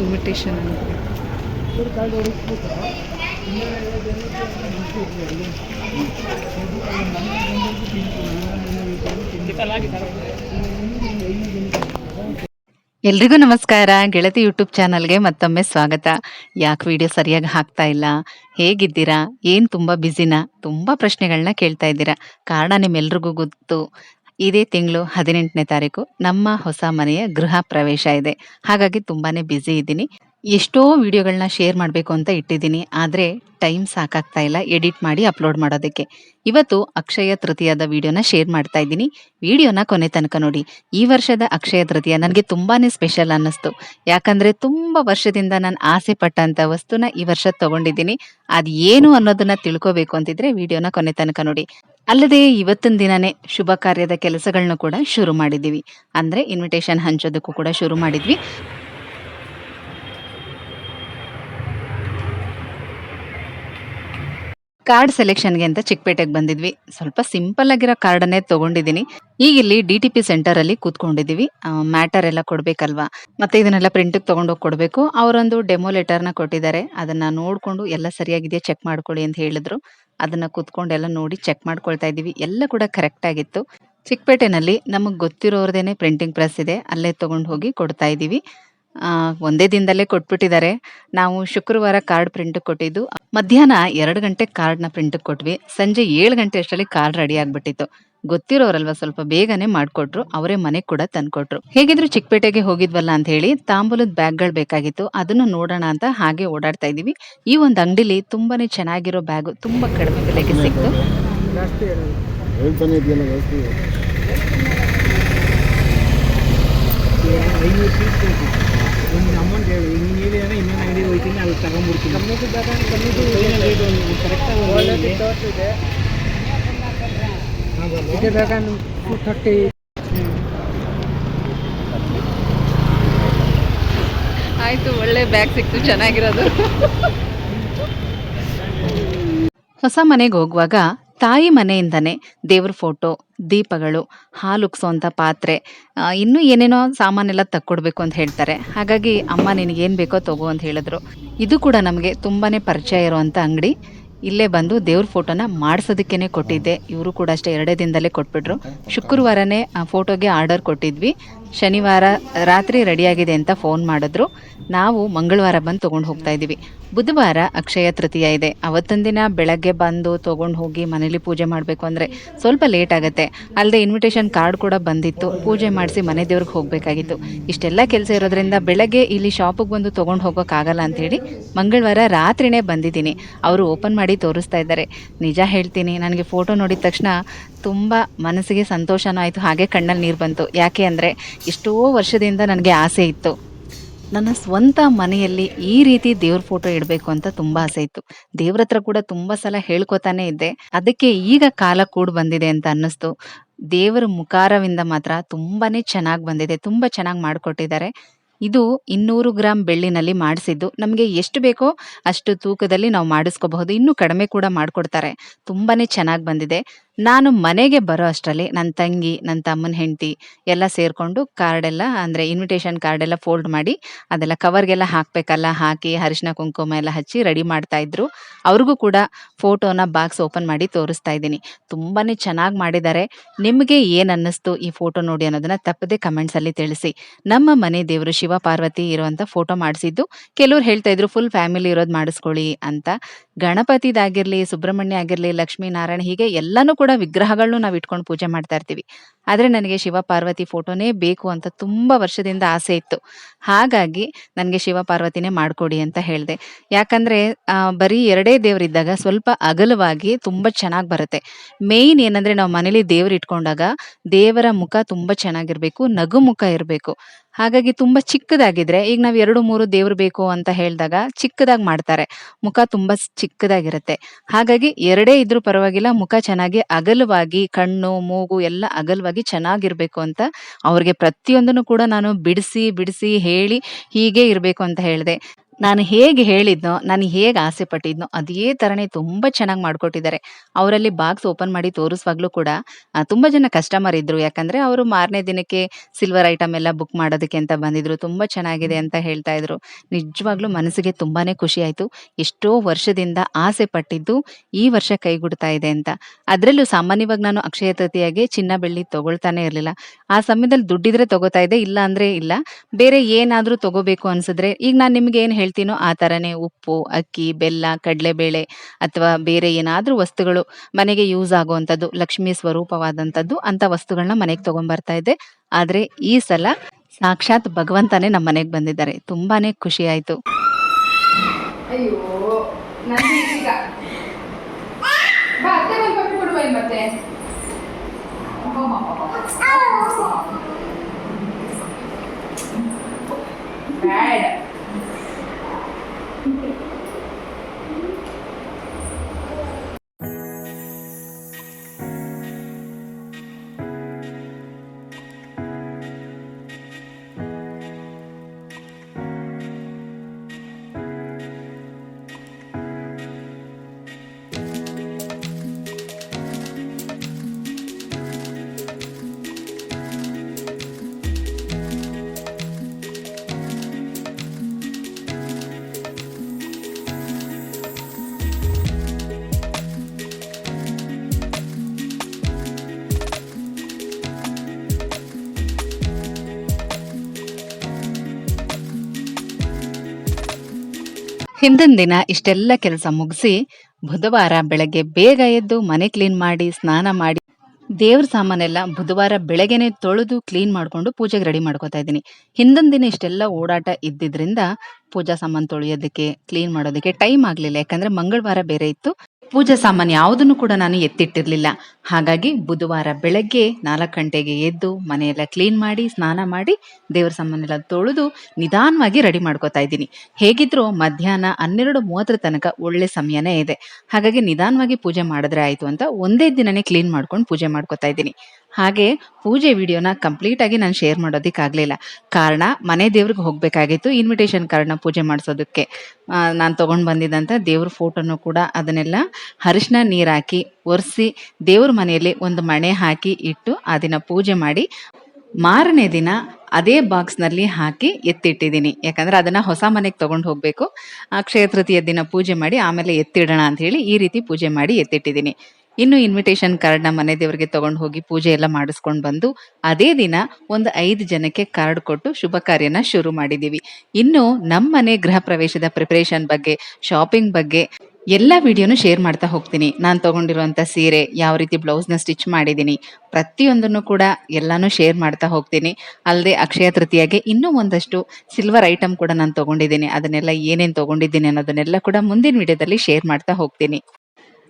Invitation ಎಲ್ರಿಗೂ ನಮಸ್ಕಾರ. ಗೆಳತಿ ಯೂಟ್ಯೂಬ್ ಚಾನಲ್ಗೆ ಮತ್ತೊಮ್ಮೆ ಸ್ವಾಗತ. ಯಾಕೆ ವಿಡಿಯೋ ಸರಿಯಾಗಿ ಹಾಕ್ತಾ ಇಲ್ಲ? ಹೇಗಿದ್ದೀರಾ? ಏನು ತುಂಬ ಬ್ಯುಸಿನಾ ತುಂಬ ಪ್ರಶ್ನೆಗಳನ್ನ ಕೇಳ್ತಾ ಇದ್ದೀರಾ. ಕಾರಣ ನಿಮ್ಮೆಲ್ರಿಗೂ ಗೊತ್ತು. ಇದೇ ತಿಂಗಳು ಹದಿನೆಂಟನೇ ತಾರೀಕು ನಮ್ಮ ಹೊಸ ಮನೆಯ ಗೃಹ ಪ್ರವೇಶ ಇದೆ. ಹಾಗಾಗಿ ತುಂಬಾನೇ ಬ್ಯುಸಿ ಇದ್ದೀನಿ. ಎಷ್ಟೋ ವಿಡಿಯೋಗಳನ್ನ ಶೇರ್ ಮಾಡಬೇಕು ಅಂತ ಇಟ್ಟಿದ್ದೀನಿ. ಆದರೆ ಟೈಮ್ ಸಾಕಾಗ್ತಾ ಇಲ್ಲ ಎಡಿಟ್ ಮಾಡಿ ಅಪ್ಲೋಡ್ ಮಾಡೋದಕ್ಕೆ. ಇವತ್ತು ಅಕ್ಷಯ ತೃತೀಯದ ವಿಡಿಯೋನ ಶೇರ್ ಮಾಡ್ತಾ ಇದ್ದೀನಿ. ವಿಡಿಯೋನ ಕೊನೆ ತನಕ ನೋಡಿ. ಈ ವರ್ಷದ ಅಕ್ಷಯ ತೃತೀಯ ನನಗೆ ತುಂಬಾನೇ ಸ್ಪೆಷಲ್ ಅನ್ನಿಸ್ತು. ಯಾಕಂದ್ರೆ ತುಂಬಾ ವರ್ಷದಿಂದ ನಾನು ಆಸೆ ಪಟ್ಟಂತ ವಸ್ತುನ ಈ ವರ್ಷ ತಗೊಂಡಿದ್ದೀನಿ. ಅದು ಏನು ಅನ್ನೋದನ್ನ ತಿಳ್ಕೋಬೇಕು ಅಂತಿದ್ರೆ ವಿಡಿಯೋನ ಕೊನೆ ತನಕ ನೋಡಿ. ಅಲ್ಲದೆ ಇವತ್ತಿನ ದಿನನೇ ಶುಭ ಕಾರ್ಯದ ಕೆಲಸಗಳನ್ನ ಕೂಡ ಶುರು ಮಾಡಿದ್ದೀವಿ. ಅಂದ್ರೆ ಇನ್ವಿಟೇಷನ್ ಹಂಚೋದಕ್ಕೂ ಕೂಡ ಶುರು ಮಾಡಿದ್ವಿ. ಕಾರ್ಡ್ ಸೆಲೆಕ್ಷನ್ಗೆ ಅಂತ ಚಿಕ್ಕಪೇಟೆಗೆ ಬಂದಿದ್ವಿ. ಸ್ವಲ್ಪ ಸಿಂಪಲ್ ಆಗಿರೋ ಕಾರ್ಡನ್ನೇ ತಗೊಂಡಿದ್ದೀನಿ. ಈಗ ಇಲ್ಲಿ ಡಿ ಟಿ ಪಿ ಸೆಂಟರ್ ಅಲ್ಲಿ ಕೂತ್ಕೊಂಡಿದ್ದೀವಿ. ಮ್ಯಾಟರ್ ಎಲ್ಲ ಕೊಡ್ಬೇಕಲ್ವಾ? ಮತ್ತೆ ಇದನ್ನೆಲ್ಲ ಪ್ರಿಂಟಿಗೆ ತಗೊಂಡೋಗಿ ಕೊಡಬೇಕು. ಅವರೊಂದು ಡೆಮೋ ಲೆಟರ್ನ ಕೊಟ್ಟಿದ್ದಾರೆ. ಅದನ್ನ ನೋಡ್ಕೊಂಡು ಎಲ್ಲ ಸರಿಯಾಗಿದೆಯಾ? ಚೆಕ್ ಮಾಡ್ಕೊಳ್ಳಿ ಅಂತ ಹೇಳಿದ್ರು. ಅದನ್ನ ಕುತ್ಕೊಂಡು ಎಲ್ಲ ನೋಡಿ ಚೆಕ್ ಮಾಡ್ಕೊಳ್ತಾ ಇದೀವಿ ಎಲ್ಲ ಕೂಡ ಕರೆಕ್ಟ್ ಆಗಿತ್ತು. ಚಿಕ್ಕಪೇಟೆನಲ್ಲಿ ನಮಗೆ ಗೊತ್ತಿರೋರ್ದೇನೆ ಪ್ರಿಂಟಿಂಗ್ ಪ್ರೆಸ್ ಇದೆ. ಅಲ್ಲೇ ತಗೊಂಡು ಹೋಗಿ ಕೊಡ್ತಾ ಇದೀವಿ ಆ, ಒಂದೇ ದಿನದಲ್ಲೇ ಕೊಟ್ಬಿಟ್ಟಿದ್ದಾರೆ. ನಾವು ಶುಕ್ರವಾರ ಕಾರ್ಡ್ ಪ್ರಿಂಟ್ ಕೊಟ್ಟಿದ್ದು. ಮಧ್ಯಾಹ್ನ ಎರಡು ಗಂಟೆ ಕಾರ್ಡ್ನ ಪ್ರಿಂಟ್ ಕೊಟ್ವಿ. ಸಂಜೆ ಏಳು ಗಂಟೆ ಅಷ್ಟರಲ್ಲಿ ಕಾರ್ಡ್ ರೆಡಿ ಆಗ್ಬಿಟ್ಟಿತ್ತು. ಗೊತ್ತಿರೋರಲ್ವಾ ಸ್ವಲ್ಪ ಬೇಗನೆ ಮಾಡ್ಕೊಟ್ರು ಅವರೇ ಮನೆ ಕೂಡ ತಂದ್ಕೊಟ್ರು. ಹೇಗಿದ್ರು ಚಿಕ್ಕಪೇಟೆಗೆ ಹೋಗಿದ್ವಲ್ಲ ಅಂತ ಹೇಳಿ ತಾಂಬೂಲದ ಬ್ಯಾಗ್ಗಳು ಬೇಕಾಗಿತ್ತು ಅದನ್ನು ನೋಡೋಣ ಅಂತ ಹಾಗೆ ಓಡಾಡ್ತಾ ಇದೀವಿ ಈ ಒಂದು ಅಂಗಡಿಲಿ ತುಂಬಾನೇ ಚೆನ್ನಾಗಿರೋ ಬ್ಯಾಗ್ ತುಂಬಾ ಕಡಿಮೆ ಬೆಲೆಗೆ ಸಿಕ್ತು. ಇನ್ನೊಂದು ಅಂಗಡಿಗೆ ಹೋಗ್ತೀನಿ ಅಲ್ಲಿ ತಗೊಂಡ್ಬಿಡ್ತೀನಿ ಇದೆ ಬೇಗ ಟು ಥರ್ಟಿ ಆಯ್ತು ಒಳ್ಳೆ ಬ್ಯಾಗ್ ಸಿಕ್ತು ಚೆನ್ನಾಗಿರೋದು. ಹೊಸ ಮನೆಗೆ ಹೋಗುವಾಗ ತಾಯಿ ಮನೆಯಿಂದನೇ ದೇವ್ರ ಫೋಟೋ ದೀಪಗಳು ಹಾಲು ಪಾತ್ರೆ ಇನ್ನು ಇನ್ನೂ ಏನೇನೋ ಸಾಮಾನೆಲ್ಲ ತಕ್ಕೊಡ್ಬೇಕು ಅಂತ ಹೇಳ್ತಾರೆ. ಹಾಗಾಗಿ ಅಮ್ಮ ನಿನಗೆ ಏನು ಬೇಕೋ ತಗೋ ಅಂತ ಹೇಳಿದ್ರು. ಇದು ಕೂಡ ನಮಗೆ ತುಂಬಾನೇ ಪರಿಚಯ ಇರುವಂಥ ಅಂಗಡಿ. ಇಲ್ಲೇ ಬಂದು ದೇವ್ರ ಫೋಟೋನ ಮಾಡಿಸೋದಕ್ಕೇನೆ ಕೊಟ್ಟಿದ್ದೆ. ಇವರು ಕೂಡ ಅಷ್ಟೇ ಎರಡೇ ದಿನದಲ್ಲೇ ಕೊಟ್ಬಿಟ್ರು. ಶುಕ್ರವಾರನೇ ಆ ಫೋಟೋಗೆ ಆರ್ಡರ್ ಕೊಟ್ಟಿದ್ವಿ. ಶನಿವಾರ ರಾತ್ರಿ ರೆಡಿಯಾಗಿದೆ ಅಂತ ಫೋನ್ ಮಾಡಿದ್ರು. ನಾವು ಮಂಗಳವಾರ ಬಂದು ತೊಗೊಂಡು ಹೋಗ್ತಾ ಇದ್ದೀವಿ. ಬುಧವಾರ ಅಕ್ಷಯ ತೃತೀಯ ಇದೆ. ಅವತ್ತಿನ ದಿನ ಬೆಳಗ್ಗೆ ಬಂದು ತಗೊಂಡು ಹೋಗಿ ಮನೇಲಿ ಪೂಜೆ ಮಾಡಬೇಕು ಅಂದರೆ ಸ್ವಲ್ಪ ಲೇಟ್ ಆಗುತ್ತೆ. ಅಲ್ಲದೆ ಇನ್ವಿಟೇಷನ್ ಕಾರ್ಡ್ ಕೂಡ ಬಂದಿತ್ತು. ಪೂಜೆ ಮಾಡಿಸಿ ಮನೆ ದೇವ್ರಿಗೆ ಹೋಗಬೇಕಾಗಿತ್ತು. ಇಷ್ಟೆಲ್ಲ ಕೆಲಸ ಇರೋದ್ರಿಂದ ಬೆಳಗ್ಗೆ ಇಲ್ಲಿ ಶಾಪಿಗೆ ಬಂದು ತೊಗೊಂಡು ಹೋಗೋಕ್ಕಾಗಲ್ಲ ಅಂಥೇಳಿ ಮಂಗಳವಾರ ರಾತ್ರಿನೇ ಬಂದಿದ್ದೀನಿ. ಅವರು ಓಪನ್ ಮಾಡಿ ತೋರಿಸ್ತಾ ಇದ್ದಾರೆ. ನಿಜ ಹೇಳ್ತೀನಿ, ನನಗೆ ಫೋಟೋ ನೋಡಿದ ತಕ್ಷಣ ತುಂಬ ಮನಸ್ಸಿಗೆ ಸಂತೋಷನೂ ಆಯಿತು. ಹಾಗೆ ಕಣ್ಣಲ್ಲಿ ನೀರು ಬಂತು. ಯಾಕೆ ಅಂದರೆ ಎಷ್ಟೋ ವರ್ಷದಿಂದ ನನಗೆ ಆಸೆ ಇತ್ತು. ನನ್ನ ಸ್ವಂತ ಮನೆಯಲ್ಲಿ ಈ ರೀತಿ ದೇವ್ರ ಫೋಟೋ ಇಡಬೇಕು ಅಂತ ತುಂಬಾ ಆಸೆ ಇತ್ತು. ದೇವ್ರ ಕೂಡ ತುಂಬಾ ಸಲ ಹೇಳ್ಕೊತಾನೆ ಇದ್ದೆ. ಅದಕ್ಕೆ ಈಗ ಕಾಲ ಕೂಡ ಬಂದಿದೆ ಅಂತ ಅನ್ನಿಸ್ತು. ದೇವರ ಮುಖಾರವಿಂದ ಮಾತ್ರ ತುಂಬಾನೇ ಚೆನ್ನಾಗಿ ಬಂದಿದೆ. ತುಂಬಾ ಚೆನ್ನಾಗಿ ಮಾಡಿಕೊಟ್ಟಿದ್ದಾರೆ. ಇದು ಇನ್ನೂರು ಗ್ರಾಮ್ ಬೆಳ್ಳಿನಲ್ಲಿ ಮಾಡಿಸಿದ್ದು. ನಮಗೆ ಎಷ್ಟು ಬೇಕೋ ಅಷ್ಟು ತೂಕದಲ್ಲಿ ನಾವು ಮಾಡಿಸ್ಕೋಬಹುದು. ಇನ್ನೂ ಕಡಿಮೆ ಕೂಡ ಮಾಡಿಕೊಡ್ತಾರೆ. ತುಂಬಾನೇ ಚೆನ್ನಾಗಿ ಬಂದಿದೆ. ನಾನು ಮನೆಗೆ ಬರೋ ಅಷ್ಟರಲ್ಲಿ ನನ್ನ ತಂಗಿ ನನ್ನ ತಮ್ಮನ ಹೆಂಡತಿ ಎಲ್ಲ ಸೇರಿಕೊಂಡು ಕಾರ್ಡೆಲ್ಲ ಅಂದರೆ ಇನ್ವಿಟೇಷನ್ ಕಾರ್ಡೆಲ್ಲ ಫೋಲ್ಡ್ ಮಾಡಿ ಅದೆಲ್ಲ ಕವರ್ಗೆಲ್ಲ ಹಾಕಬೇಕಲ್ಲ, ಹಾಕಿ ಅರಿಶಿನ ಕುಂಕುಮ ಎಲ್ಲ ಹಚ್ಚಿ ರೆಡಿ ಮಾಡ್ತಾ ಇದ್ರು. ಅವ್ರಿಗೂ ಕೂಡ ಫೋಟೋನ ಬಾಕ್ಸ್ ಓಪನ್ ಮಾಡಿ ತೋರಿಸ್ತಾ ಇದ್ದೀನಿ. ತುಂಬಾನೇ ಚೆನ್ನಾಗಿ ಮಾಡಿದ್ದಾರೆ. ನಿಮಗೆ ಏನು ಅನ್ನಿಸ್ತು ಈ ಫೋಟೋ ನೋಡಿ ಅನ್ನೋದನ್ನ ತಪ್ಪದೆ ಕಮೆಂಟ್ಸಲ್ಲಿ ತಿಳಿಸಿ. ನಮ್ಮ ಮನೆ ದೇವರು ಶಿವ ಪಾರ್ವತಿ ಇರುವಂಥ ಫೋಟೋ ಮಾಡಿಸಿದ್ದು. ಕೆಲವ್ರು ಹೇಳ್ತಾ ಇದ್ರು ಫುಲ್ ಫ್ಯಾಮಿಲಿ ಇರೋದು ಮಾಡಿಸ್ಕೊಳ್ಳಿ ಅಂತ. ಗಣಪತಿದಾಗಿರ್ಲಿ, ಸುಬ್ರಹ್ಮಣ್ಯ ಆಗಿರ್ಲಿ ಲಕ್ಷ್ಮೀ ನಾರಾಯಣ ಹೀಗೆ ಎಲ್ಲಾನು ಕೂಡ ವಿಗ್ರಹಗಳನ್ನು ನಾವು ಇಟ್ಕೊಂಡು ಪೂಜೆ ಮಾಡ್ತಾ ಇರ್ತೀವಿ. ಆದರೆ ನನಗೆ ಶಿವ ಪಾರ್ವತಿ ಫೋಟೋನೇ ಬೇಕು ಅಂತ ತುಂಬ ವರ್ಷದಿಂದ ಆಸೆ ಇತ್ತು. ಹಾಗಾಗಿ ನನಗೆ ಶಿವ ಪಾರ್ವತಿನೇ ಮಾಡಿಕೊಡಿ ಅಂತ ಹೇಳಿದೆ. ಯಾಕಂದರೆ ಬರೀ ಎರಡೇ ದೇವರಿದ್ದಾಗ ಸ್ವಲ್ಪ ಅಗಲವಾಗಿ ತುಂಬ ಚೆನ್ನಾಗಿ ಬರುತ್ತೆ. ಮೇಯ್ನ್ ಏನಂದರೆ ನಾವು ಮನೇಲಿ ದೇವ್ರು ಇಟ್ಕೊಂಡಾಗ ದೇವರ ಮುಖ ತುಂಬ ಚೆನ್ನಾಗಿರಬೇಕು, ನಗು ಮುಖ ಇರಬೇಕು. ಹಾಗಾಗಿ ತುಂಬ ಚಿಕ್ಕದಾಗಿದ್ರೆ, ಈಗ ನಾವು ಎರಡು ಮೂರು ದೇವ್ರು ಬೇಕು ಅಂತ ಹೇಳಿದಾಗ ಚಿಕ್ಕದಾಗಿ ಮಾಡ್ತಾರೆ. ಮುಖ ತುಂಬ ಚಿಕ್ಕದಾಗಿರುತ್ತೆ. ಹಾಗಾಗಿ ಎರಡೇ ಇದ್ರೂ ಪರವಾಗಿಲ್ಲ, ಮುಖ ಚೆನ್ನಾಗಿ ಅಗಲವಾಗಿ, ಕಣ್ಣು, ಮೂಗು ಎಲ್ಲ ಅಗಲವಾಗಿ ಚೆನ್ನಾಗಿರ್ಬೇಕು ಅಂತ ಅವ್ರಿಗೆ ಪ್ರತಿಯೊಂದನ್ನು ಕೂಡ ನಾನು ಬಿಡಿಸಿ ಬಿಡಿಸಿ ಹೇಳಿ ಹೀಗೆ ಇರಬೇಕು ಅಂತ ಹೇಳಿದೆ. ನಾನು ಹೇಗೆ ಹೇಳಿದ್ನೋ, ನಾನು ಹೇಗೆ ಆಸೆ ಪಟ್ಟಿದ್ನೋ ಅದೇ ಥರನೇ ತುಂಬ ಚೆನ್ನಾಗಿ ಮಾಡ್ಕೊಟ್ಟಿದ್ದಾರೆ. ಅವರಲ್ಲಿ ಬಾಕ್ಸ್ ಓಪನ್ ಮಾಡಿ ತೋರಿಸುವಾಗ್ಲೂ ಕೂಡ ತುಂಬ ಜನ ಕಸ್ಟಮರ್ ಇದ್ರು. ಯಾಕಂದ್ರೆ ಅವರು ಮಾರನೇ ದಿನಕ್ಕೆ ಸಿಲ್ವರ್ ಐಟಮ್ ಎಲ್ಲ ಬುಕ್ ಮಾಡೋದಕ್ಕೆ ಅಂತ ಬಂದಿದ್ರು. ತುಂಬ ಚೆನ್ನಾಗಿದೆ ಅಂತ ಹೇಳ್ತಾ ಇದ್ರು. ನಿಜವಾಗ್ಲೂ ಮನಸ್ಸಿಗೆ ತುಂಬಾನೇ ಖುಷಿ ಆಯ್ತು. ಎಷ್ಟೋ ವರ್ಷದಿಂದ ಆಸೆ ಪಟ್ಟಿದ್ದು ಈ ವರ್ಷ ಕೈಗೂಡ್ತಾ ಇದೆ ಅಂತ. ಅದರಲ್ಲೂ ಸಾಮಾನ್ಯವಾಗಿ ನಾನು ಅಕ್ಷಯ ತೃತೀಯಗೆ ಚಿನ್ನ, ಬೆಳ್ಳಿ ತಗೊಳ್ತಾನೆ ಇರ್ಲಿಲ್ಲ. ಆ ಸಮಯದಲ್ಲಿ ದುಡ್ಡಿದ್ರೆ ತಗೋತಾ ಇದೆ ಇಲ್ಲ ಅಂದ್ರೆ ಇಲ್ಲ. ಬೇರೆ ಏನಾದ್ರೂ ತಗೋಬೇಕು ಅನ್ಸಿದ್ರೆ ಈಗ ನಾನು ನಿಮ್ಗೆ ಏನ್ ಹೇಳ್ತೀನೋ ಆ ಥರನೇ ಉಪ್ಪು, ಅಕ್ಕಿ, ಬೆಲ್ಲ, ಕಡಲೆಬೇಳೆ ಅಥವಾ ಬೇರೆ ಏನಾದ್ರೂ ವಸ್ತುಗಳು ಮನೆಗೆ ಯೂಸ್ ಆಗುವಂಥದ್ದು, ಲಕ್ಷ್ಮಿ ಸ್ವರೂಪವಾದಂಥದ್ದು ಅಂತ ವಸ್ತುಗಳನ್ನ ಮನೆಗೆ ತೊಗೊಂಬರ್ತಾ ಇದ್ದೆ. ಆದ್ರೆ ಈ ಸಲ ಸಾಕ್ಷಾತ್ ಭಗವಂತನೇ ನಮ್ಮ ಮನೆಗೆ ಬಂದಿದ್ದಾರೆ. ತುಂಬಾನೇ ಖುಷಿ ಆಯ್ತು. ಅಯ್ಯೋ ಹಿಂದಿನ ದಿನ ಇಷ್ಟೆಲ್ಲ ಕೆಲಸ ಮುಗಿಸಿ ಬುಧವಾರ ಬೆಳಗ್ಗೆ ಬೇಗ ಎದ್ದು ಮನೆ ಕ್ಲೀನ್ ಮಾಡಿ, ಸ್ನಾನ ಮಾಡಿ ದೇವ್ರ ಸಾಮಾನೆಲ್ಲ ಬುಧವಾರ ಬೆಳಗ್ಗೆನೆ ತೊಳೆದು ಕ್ಲೀನ್ ಮಾಡ್ಕೊಂಡು ಪೂಜೆಗೆ ರೆಡಿ ಮಾಡ್ಕೊತಾ ಇದ್ದೀನಿ. ಹಿಂದಿನ ದಿನ ಇಷ್ಟೆಲ್ಲ ಓಡಾಟ ಇದ್ದಿದ್ರಿಂದ ಪೂಜಾ ಸಾಮಾನು ತೊಳೆಯೋದಕ್ಕೆ ಕ್ಲೀನ್ ಮಾಡೋದಕ್ಕೆ ಟೈಮ್ ಆಗಲಿಲ್ಲ. ಯಾಕಂದ್ರೆ ಮಂಗಳವಾರ ಬೇರೆ ಇತ್ತು. ಪೂಜಾ ಸಾಮಾನು ಯಾವುದನ್ನು ಕೂಡ ನಾನು ಎತ್ತಿಟ್ಟಿರ್ಲಿಲ್ಲ. ಹಾಗಾಗಿ ಬುಧವಾರ ಬೆಳಗ್ಗೆ ನಾಲ್ಕು ಗಂಟೆಗೆ ಎದ್ದು ಮನೆಯೆಲ್ಲ ಕ್ಲೀನ್ ಮಾಡಿ, ಸ್ನಾನ ಮಾಡಿ ದೇವರ ಸಾಮಾನೆಲ್ಲ ತೊಳೆದು ನಿಧಾನವಾಗಿ ರೆಡಿ ಮಾಡ್ಕೊತಾ ಇದ್ದೀನಿ. ಹೇಗಿದ್ರು ಮಧ್ಯಾಹ್ನ ಹನ್ನೆರಡು ಮೂವತ್ತರ ತನಕ ಒಳ್ಳೆ ಸಮಯನೇ ಇದೆ. ಹಾಗಾಗಿ ನಿಧಾನವಾಗಿ ಪೂಜೆ ಮಾಡಿದ್ರೆ ಆಯ್ತು ಅಂತ ಒಂದೇ ದಿನನೇ ಕ್ಲೀನ್ ಮಾಡ್ಕೊಂಡು ಪೂಜೆ ಮಾಡ್ಕೋತಾ ಇದ್ದೀನಿ. ಹಾಗೆ ಪೂಜೆ ವಿಡಿಯೋನ ಕಂಪ್ಲೀಟ್ ಆಗಿ ನಾನು ಶೇರ್ ಮಾಡೋದಕ್ಕಾಗಲಿಲ್ಲ ಕಾರಣ, ಮನೆ ದೇವ್ರಿಗೆ ಹೋಗಬೇಕಾಗಿತ್ತು ಇನ್ವಿಟೇಷನ್ ಕಾರ್ಡ್ನ ಪೂಜೆ ಮಾಡಿಸೋದಕ್ಕೆ. ನಾನು ತಗೊಂಡು ಬಂದಿದ್ದಂತ ದೇವ್ರ ಫೋಟೋನು ಕೂಡ ಅದನ್ನೆಲ್ಲ ಅರಿಶಿನ ನೀರು ಹಾಕಿ ಒರೆಸಿ ದೇವ್ರ ಮನೆಯಲ್ಲಿ ಒಂದು ಮಣೆ ಹಾಕಿ ಇಟ್ಟು ಆ ದಿನ ಪೂಜೆ ಮಾಡಿ ಮಾರನೇ ದಿನ ಅದೇ ಬಾಕ್ಸ್ನಲ್ಲಿ ಹಾಕಿ ಎತ್ತಿಟ್ಟಿದ್ದೀನಿ. ಯಾಕಂದ್ರೆ ಅದನ್ನ ಹೊಸ ಮನೆಗೆ ತಗೊಂಡು ಹೋಗಬೇಕು. ಅಕ್ಷಯ ತೃತೀಯ ದಿನ ಪೂಜೆ ಮಾಡಿ ಆಮೇಲೆ ಎತ್ತಿಡೋಣ ಅಂತ ಹೇಳಿ ಈ ರೀತಿ ಪೂಜೆ ಮಾಡಿ ಎತ್ತಿಟ್ಟಿದ್ದೀನಿ. ಇನ್ನು ಇನ್ವಿಟೇಷನ್ ಕಾರ್ಡ್ನ ಮನೆ ದೇವರಿಗೆ ತಗೊಂಡು ಹೋಗಿ ಪೂಜೆ ಎಲ್ಲ ಮಾಡಿಸ್ಕೊಂಡು ಬಂದು, ಅದೇ ದಿನ ಒಂದು ಐದು ಜನಕ್ಕೆ ಕಾರ್ಡ್ ಕೊಟ್ಟು ಶುಭ ಕಾರ್ಯನ ಶುರು ಮಾಡಿದೀವಿ. ಇನ್ನು ನಮ್ಮ ಮನೆ ಗೃಹ ಪ್ರವೇಶದ ಪ್ರಿಪರೇಷನ್ ಬಗ್ಗೆ ಶಾಪಿಂಗ್ ಬಗ್ಗೆ ಎಲ್ಲ ವಿಡಿಯೋನು ಶೇರ್ ಮಾಡ್ತಾ ಹೋಗ್ತೀನಿ. ನಾನು ತಗೊಂಡಿರುವಂತ ಸೀರೆ, ಯಾವ ರೀತಿ ಬ್ಲೌಸ್ನ ಸ್ಟಿಚ್ ಮಾಡಿದೀನಿ, ಪ್ರತಿಯೊಂದನ್ನು ಕೂಡ ಎಲ್ಲಾನು ಶೇರ್ ಮಾಡ್ತಾ ಹೋಗ್ತೀನಿ. ಅಲ್ಲದೆ ಅಕ್ಷಯ ತೃತೀಯಗೆ ಇನ್ನೂ ಒಂದಷ್ಟು ಸಿಲ್ವರ್ ಐಟಮ್ ಕೂಡ ನಾನು ತಗೊಂಡಿದ್ದೀನಿ ಅದನ್ನೆಲ್ಲ ಏನೇನು ತಗೊಂಡಿದ್ದೀನಿ ಅನ್ನೋದನ್ನೆಲ್ಲ ಕೂಡ ಮುಂದಿನ ವಿಡಿಯೋದಲ್ಲಿ ಶೇರ್ ಮಾಡ್ತಾ ಹೋಗ್ತೀನಿ.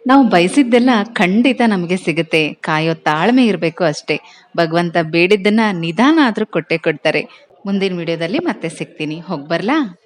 ನಾವು ಬಯಸಿದ್ದೆಲ್ಲ ಖಂಡಿತ ನಮಗೆ ಸಿಗುತ್ತೆ. ಕಾಯೋ ತಾಳ್ಮೆ ಇರಬೇಕು ಅಷ್ಟೇ. ಭಗವಂತ ಬೇಡಿದ್ದನ್ನ ನಿಧಾನ ಆದ್ರೂ ಕೊಟ್ಟೆ ಕೊಡ್ತಾರೆ. ಮುಂದಿನ ವಿಡಿಯೋದಲ್ಲಿ ಮತ್ತೆ ಸಿಗ್ತೀನಿ. ಹೋಗ್ಬರ್ಲಾ?